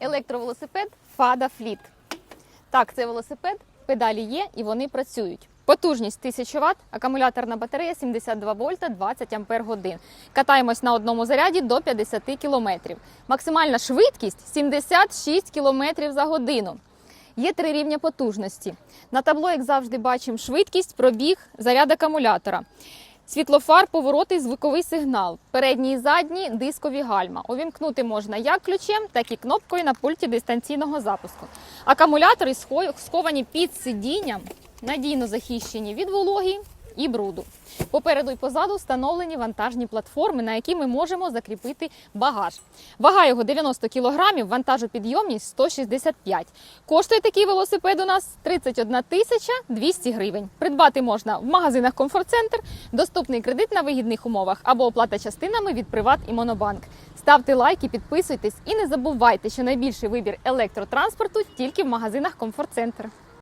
електровелосипед Fada Fleet. Так, це велосипед, педалі є і вони працюють. Потужність 1000 Вт, акумуляторна батарея 72 вольта 20 ампер годин. Катаємось на одному заряді до 50 км. Максимальна швидкість 76 км за годину. Є три рівня потужності. На табло, як завжди, бачимо швидкість, пробіг, заряд акумулятора. Світлофар, повороти, звуковий сигнал. Передні і задні дискові гальма. Увімкнути можна як ключем, так і кнопкою на пульті дистанційного запуску. Акумулятори сховані під сидінням, надійно захищені від вологи і бруду. Попереду і позаду встановлені вантажні платформи, на які ми можемо закріпити багаж. Вага його 90 кг, вантажопідйомність 165. Коштує такий велосипед у нас 31 тисяча 200 гривень. Придбати можна в магазинах Комфорт-центр, доступний кредит на вигідних умовах або оплата частинами від Приват і Монобанк. Ставте лайки, підписуйтесь і не забувайте, що найбільший вибір електротранспорту тільки в магазинах Комфорт-центр.